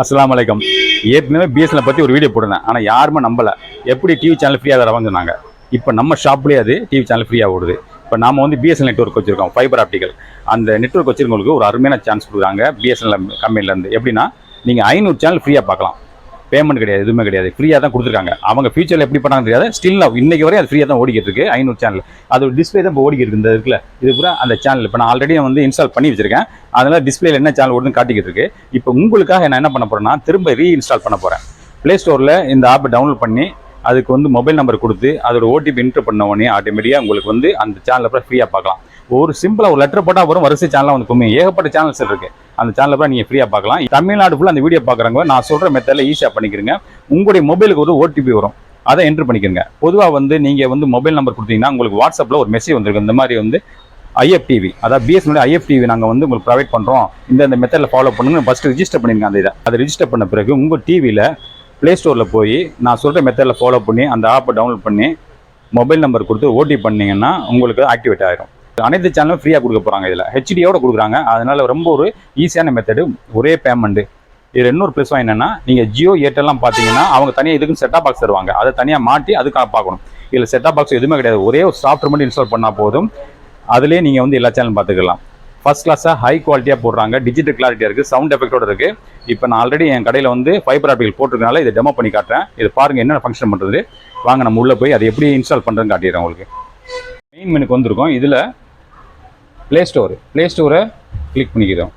அஸ்லாம் வலைக்கம் ஏற்கனவே பிஎஸ்என்எல் பற்றி ஒரு வீடியோ போட்டிருந்தேன். ஆனால் யாருமே நம்பலை. எப்படி டிவி சேனல் ஃப்ரீயாக தரவான்னு சொன்னாங்க. இப்போ நம்ம ஷாப்லேயே அது டிவி சேனல் ஃப்ரீயாக ஓடுது. இப்போ நாம் வந்து பிஎஸ்என்எல் நெட்வொர்க் வச்சுருக்கோம் ஃபைபர் ஆப்டிக்கல் அந்த நெட்வொர்க் வச்சிருக்கவங்களுக்கு ஒரு அருமையான சான்ஸ் கொடுக்குறாங்க பிஎஸ்என்எல் கம்பெனிலேருந்து எப்படின்னா நீங்கள் ஐநூறு சேனல் ஃப்ரீயாக பார்க்கலாம். பேமெண்ட் கிடையாது எதுவுமே கிடையாது. ஃப்ரீயாக தான் கொடுத்துருக்காங்க. அவங்க ஃபியூச்சரில் எப்படி பண்ணாங்க தெரியாது. ஸ்டில் இன்னைக்கு வரையும் அது ஃப்ரீயாக தான் ஓடிக்கிட்டு இருக்கு. ஐநூறு சேனல் அது டிஸ்பிளே தான் இப்போ ஓடிக்கிட்டு இருக்கு இந்த இருக்குல்ல இது பூரா அந்த சேனல் இப்போ நான் ஆல்ரெடி வந்து இன்ஸ்டால் பண்ணி வச்சிருக்கேன். அதனால் டிஸ்பிளேல என்ன சேனல் ஓடுதுன்னு காட்டிக்கிட்டு இருக்கு. இப்போ உங்களுக்காக நான் என்ன பண்ண போறேன்னா திரும்ப ரீஇன்ஸ்டால் பண்ண போகிறேன் ப்ளே ஸ்டோரில் இந்த ஆப்பை டவுன்லோட் பண்ணி அதுக்கு வந்து மொபைல் நம்பர் கொடுத்து அதோட ஓடிபி என்டர் பண்ண உடனே ஆட்டோமேட்டிக்காக உங்களுக்கு வந்து அந்த சேனலை அப்புறம் ஃப்ரீயாக பார்க்கலாம். ஒரு சிம்பிளாக ஒரு லெட்டர் போட்டால் வரும். வரிசை சேனலாக வந்து கும்மி ஏகப்பட்ட சேனல்ஸ் இருக்குது அந்த சேனலை கூட நீங்கள் ஃப்ரீயாக பார்க்கலாம். தமிழ்நாடு ஃபுல்லாக அந்த வீடியோ பார்க்குறவங்க நான் சொல்கிற மெத்தடில் ஈஸியாக பண்ணிக்கிறீங்க. உங்களுடைய மொபைலுக்கு ஒரு ஓடிபி வரும். அதை என்ட்ரு பண்ணிக்கிறங்க. பொதுவாக வந்து நீங்கள் வந்து மொபைல் நம்பர் கொடுத்தீங்கன்னா உங்களுக்கு வாட்ஸ்அப்பில் ஒரு மெசேஜ் வந்திருக்கு. இந்த மாதிரி வந்து ஐஎஃப்டிவி அதாவது பிஎஸ்என்எல் ஐஎஃப்டிவி நாங்கள் வந்து உங்களுக்கு ப்ரொவைட் பண்ணுறோம் இந்த இந்த மெத்தடில் ஃபாலோ பண்ணுங்க. ஃபஸ்ட்டு ரிஜிஸ்டர் பண்ணிருங்க அந்த இதை. அதை ரிஜிஸ்டர் பண்ண பிறகு உங்கள் டிவியில் ப்ளே ஸ்டோரில் போய் நான் சொல்கிற மெத்தடில் ஃபாலோ பண்ணி அந்த ஆப்பை டவுன்லோட் பண்ணி மொபைல் நம்பர் கொடுத்து ஓடி பண்ணீங்கன்னா உங்களுக்கு ஆக்டிவேட் ஆகிடும் அனைத்து சேனலும் ஃப்ரீயாக கொடுக்க போகிறாங்க இதில். ஹெச்டியோட கொடுக்குறாங்க. அதனால ரொம்ப ஒரு ஈஸியான மெத்தடு ஒரே பேமெண்ட்டு இது இன்னொரு ப்ளஸ் என்னென்னா நீங்கள் ஜியோ ஏர்டெல்லாம் பார்த்தீங்கன்னா அவங்க தனியாக இதுக்கு செட்டாக பாக்ஸ் தருவாங்க. அதை தனியாக மாட்டி அதுக்காக பார்க்கணும். இதில் செட்டாக பாக்ஸ் எதுவுமே கிடையாது. ஒரே ஒரு சாஃப்ட்வேர் மட்டும் இன்ஸ்டால் பண்ணால் போதும். அதுலேயே நீங்கள் வந்து எல்லா சேனலும் பார்த்துக்கலாம் ஃபஸ்ட் கிளாஸாக ஹை குவாலிட்டியாக போடுறாங்க. டிஜிட்டல் கிளாரிட்டியாக இருக்குது சவுண்ட் எஃபெக்டோட இருக்குது இப்போ நான் ஆல்ரெடி என் கடையில் வந்து ஃபைபர் ஆப்டிகல் போட்டிருக்கனால இதை டெமோ பண்ணி காட்டுறேன். இது பாருங்கள் என்னென்ன ஃபங்க்ஷன் பண்ணுறது வாங்க நம்ம உள்ளே போய் அதை எப்படி இன்ஸ்டால் பண்ணுறதுன்னு காட்டிடுறேன் உங்களுக்கு. மெயின் மெனுக்கு வந்திருக்கோம். இதில் ப்ளே ஸ்டோர் ப்ளே ஸ்டோரை கிளிக் பண்ணிக்கிறோம்.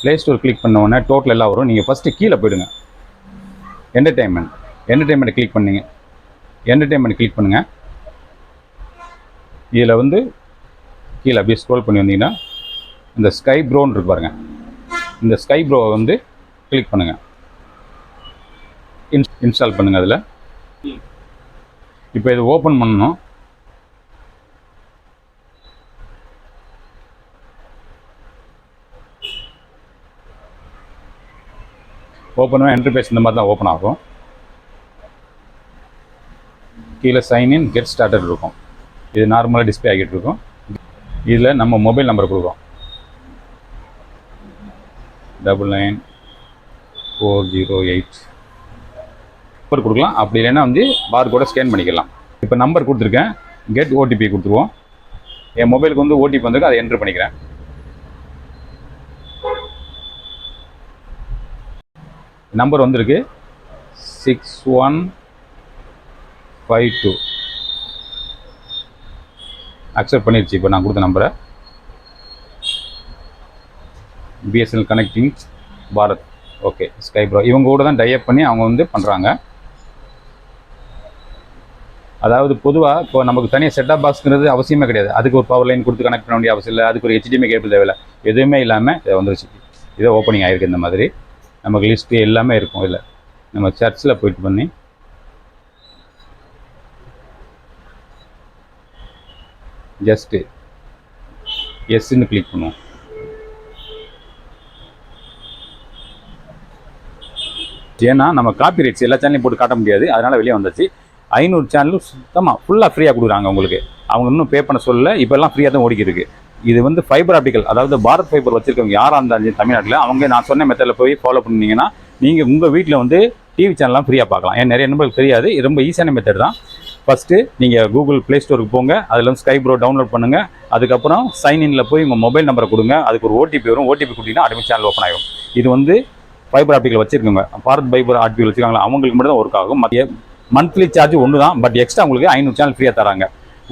ப்ளே ஸ்டோர் கிளிக் பண்ண உடனே டோட்டல் எல்லாம் வரும். நீங்கள் ஃபஸ்ட்டு கீழே போயிடுங்க. என்டர்டெயின்மெண்ட் என்டர்டெயின்மெண்ட் கிளிக் பண்ணுங்க. என்டர்டெயின்மெண்ட் கிளிக் பண்ணுங்கள் இதில் வந்து கீழே அப்படியே ஸ்க்ரோல் பண்ணி வந்தீங்கன்னா இந்த ஸ்கை ப்ரோன்னு இருக்கு பாருங்க. இந்த ஸ்கை ப்ரோவை வந்து கிளிக் பண்ணுங்கள் இன்ஸ் இன்ஸ்டால் பண்ணுங்கள் அதில். இப்போ இது ஓப்பன் பண்ணணும். ஓப்பன் என்டர்பேஸ் இந்த மாதிரி தான் ஓப்பன் ஆகும். கீழே சைன் இன் கெட் ஸ்டார்டட் இருக்கும். இது நார்மலாக டிஸ்ப்ளே ஆகிட்டு இருக்கும். இதில் நம்ம மொபைல் நம்பர் கொடுக்கும் double nine four zero eight number கொடுக்கலாம். அப்படி இல்லைன்னா வந்து பார் கூட ஸ்கேன் பண்ணிக்கலாம். இப்போ நம்பர் கொடுத்துருக்கேன். கெட் ஓடிபி கொடுத்துருவோம். என் மொபைலுக்கு வந்து ஓடிபி வந்திருக்கு அதை என்ட்ரு பண்ணிக்கிறேன். நம்பர் வந்திருக்கு. Six one five two. Accept பண்ணிடுச்சு இப்போ நான் கொடுத்த நம்பரை. BSNL connecting Bharat. Okay sky bro இவங்க கூட தான் டைப் பண்ணி அவங்க வந்து பண்ணுறாங்க அதாவது பொதுவாக இப்போ நமக்கு தனியாக செட்டப் பாக்ஸ்ங்கிறது அவசியமே கிடையாது. அதுக்கு ஒரு பவர் லைன் கொடுத்து கனெக்ட் பண்ண வேண்டிய அவசியம் இல்லை. அதுக்கு ஒரு ஹெச்டிஎம்ஐ கேபிள் தேவையில்லை. எதுவுமே இல்லாமல் இதை வந்துருச்சு. இதை ஓப்பனிங் ஆகிருக்கு இந்த மாதிரி. நமக்கு லிஸ்ட்டு எல்லாமே இருக்கும் இதில். நம்ம சர்ச்சில் போயிட்டு பண்ணி. ஜஸ்ட்டு எஸ்ன்னு கிளிக் பண்ணுவோம். ஏன்னா நம்ம காப்பி ரைட்ஸ் எல்லா சேனலையும் போட்டு காட்ட முடியாது. அதனால் வெளியே வந்துச்சு. ஐநூறு சேனலும் சுத்தமாக ஃபுல்லாக ஃப்ரீயாக கொடுக்குறாங்க உங்களுக்கு. அவங்க இன்னும் பே பண்ண சொல்லலை. இப்போல்லாம் ஃப்ரீயாக தான் ஓடிக்கிட்டு இது வந்து ஃபைபர் ஆப்டிக்கல் அதாவது பாரத் ஃபைபர் வச்சிருக்கவங்க யாராக இருந்தாலும் தமிழ்நாட்டில் அவங்க நான் சொன்ன மெத்தடில் போய் ஃபாலோ பண்ணிங்கன்னா நீங்கள் உங்கள் வீட்டில் வந்து டிவி சேனல்லாம் ஃப்ரீயாக பார்க்கலாம். ஏன் நிறைய நம்பருக்கு தெரியாது. இது ரொம்ப ஈஸியான மெத்தட் தான். ஃபஸ்ட்டு நீங்கள் கூகுள் ப்ளே ஸ்டோருக்கு போங்க. அதில் வந்து ஸ்கை ப்ரோ டவுன்லோட் பண்ணுங்கள் அதுக்கப்புறம் சைன் இனில் போய் உங்கள் மொபைல் நம்பரை கொடுங்க. அதுக்கு ஒரு ஓடிபி வரும். ஓடிபி கொடுத்தீங்கன்னா அடிமை சேனல் ஓப்பன் ஆகும் இது வந்து ஃபைபர் ஆப்டிக்கல் வச்சுருக்கோங்க பாரத் ஃபைபர் ஆப்டிக்கல் வச்சுருக்காங்களா? அவங்களுக்கு மட்டும் தான் ஒர்க் ஆகும். மத்திய மந்த்லி சார்ஜ் ஒன்று தான் பட் எக்ஸ்ட்ரா உங்களுக்கு ஐநூறு சேனல் ஃப்ரீயாக தராங்க.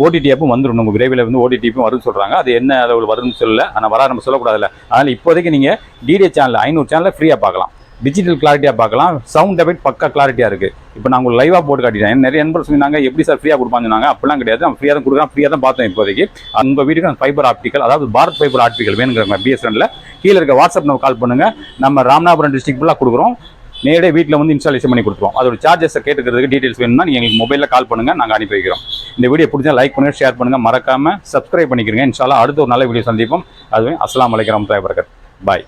ஓடிடி ஆப்பும் வந்துடும் உங்கள் விரைவில் வந்து ஓடிடிப்பும் வரும்னு சொல்கிறாங்க அது என்ன அளவில் வரும்னு சொல்லல. ஆனால் வரா நம்ம சொல்லக்கூடாதுல்ல. அதனால் இப்போதைக்கு நீங்கள் டிடிஏ சேனல் ஐநூறு சேனலில் ஃப்ரீயாக பார்க்கலாம். டிஜிட்டல் கிளாரிட்டியாக பார்க்கலாம். சவுண்ட் எஃபெக்ட் பக்கா கிளாரிட்டியாக இருக்குது இப்போ நான் உங்களுக்கு லைவாக போட்டு காட்டிட்டேன். நிறைய நண்பர் சொன்னாங்க எப்படி சார் ஃப்ரீயாக கொடுப்பாங்க சொன்னாங்க. அப்படிலாம் கிடையாது. நம்ம ஃப்ரீயாக தான் கொடுக்குறோம் ஃப்ரீயாக தான் பார்த்தோம் இப்போதைக்கு. உங்கள் வீட்டுக்கு அந்த ஃபைபர் ஆப்டிக்கல் அதாவது பாரத் ஃபைபர் ஆப்டிக்கல் வேணுங்கிறாங்க பிஎஸ்என்எல்ல கீழே இருக்க வாட்ஸ்அப் நம்ம கால் பண்ணுங்கள் நம்ம ராமநாதபுரம் டிஸ்ட்ரிக்ட் ஃபுல்லாக கொடுக்குறோம். நேரடியாக வீட்டில் வந்து இன்ஸ்டாலேஷன் பண்ணி கொடுத்துருவோம். அதோட சார்ஜஸை கேட்டுக்கிறதுக்கு டீட்டெயில்ஸ் வேணும்னா நீங்கள் எங்களுக்கு மொபைலில் கால் பண்ணுங்கள் நாங்கள் அனுப்பி வைக்கிறோம். இந்த வீடியோ பிடிச்சா லைக் பண்ணுங்கள் ஷேர் பண்ணுங்கள் மறக்காமல் சப்ஸ்கிரைப் பண்ணிக்கிறீங்க. இன்ஷால்லா அடுத்த ஒரு நல்ல வீடியோ சந்திப்போம். அதுவே அஸ்லாம் வலைக்கம் வரகத் பாய்